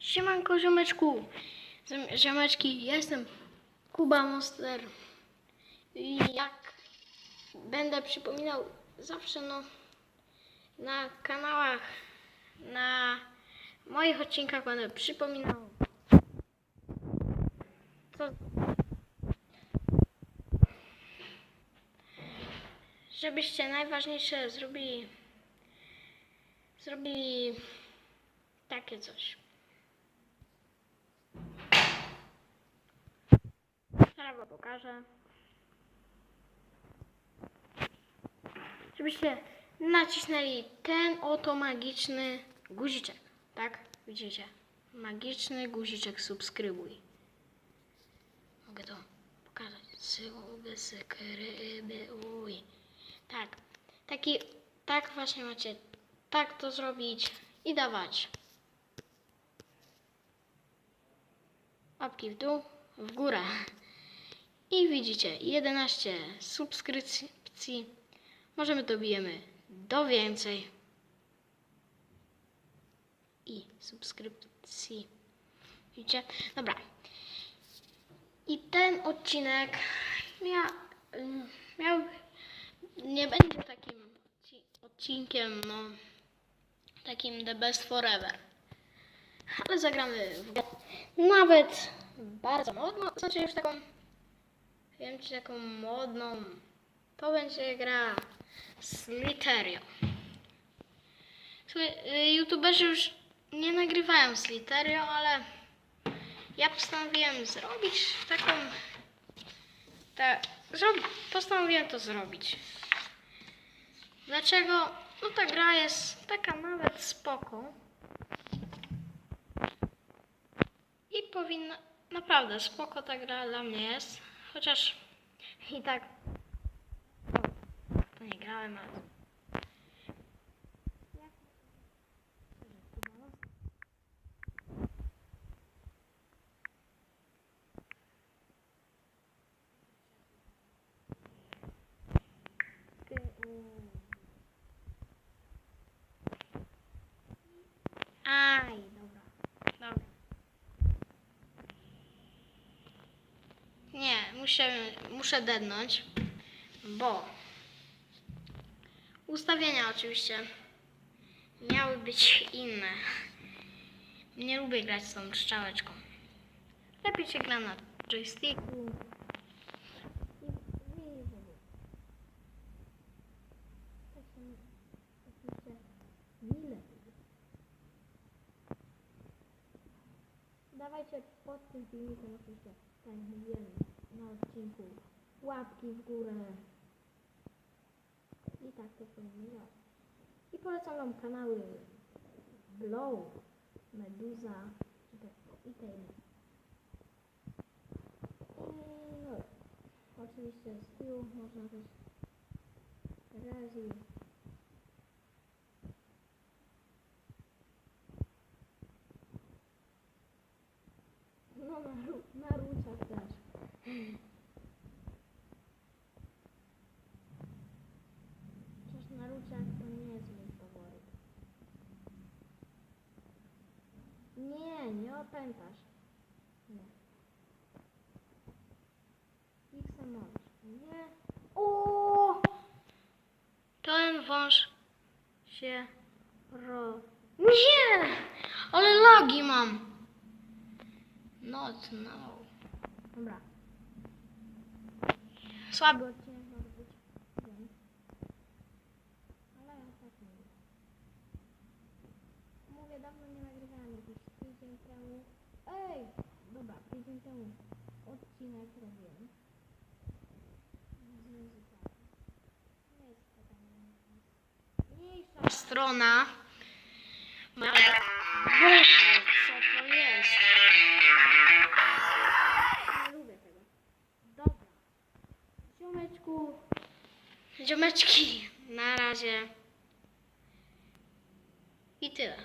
Siemanko ziomeczku. Ziomeczki, jestem Kuba Monster. I jak będę przypominał zawsze no na kanałach, na moich odcinkach będę przypominał co żebyście najważniejsze zrobili zrobili takie coś. Teraz wam pokażę. Żebyście nacisnęli ten oto magiczny guziczek. Tak? Widzicie? Magiczny guziczek subskrybuj. Mogę to pokazać. Subskrybuj. Tak. Taki, tak właśnie macie tak to zrobić i dawać. Łapki w dół, w górę. I widzicie, 11 subskrypcji. Możemy dobijemy do więcej. I subskrypcji. Widzicie? Dobra. I ten odcinek mia, miał, nie będzie takim odci- odcinkiem, no, takim The Best Forever. Ale zagramy w nawet bardzo modną, znaczy już taką, wiem czy taką modną. To będzie gra Sliterio. Y, youtuberzy już nie nagrywają Sliterio, ale ja postanowiłem zrobić taką, ta, postanowiłem to zrobić. Dlaczego? No ta gra jest taka nawet spoko. I powinna, naprawdę spoko ta gra dla mnie jest. Chociaż i tak. to nie grałem, ale... Aj, dobra. Dobra. Nie, muszę, muszę dednąć, bo ustawienia oczywiście miały być inne. Nie lubię grać z tą strzałeczką. Lepiej się gra na joysticku. Dawajcie pod tym filmikiem oczywiście, jak mówiłem na odcinku, łapki w górę. I tak to powinno. I polecam wam kanały Blow, Meduza i te, i te. I no, oczywiście z tyłu można też Rezi. No, na, ru- na ruczach też. Chociaż na ruczach to nie jest mój faworyt. Nie, nie. X możesz. Nie. O! Ten wąż się ro... Nie! Ale lagi mam. Not now. Dobra. Słaby odcinek jest taka mniejsza strona. Ma... Boże, co to jest? Nie lubię tego. Dobra. Ziomeczku. Ziomeczki. Na razie. I tyle.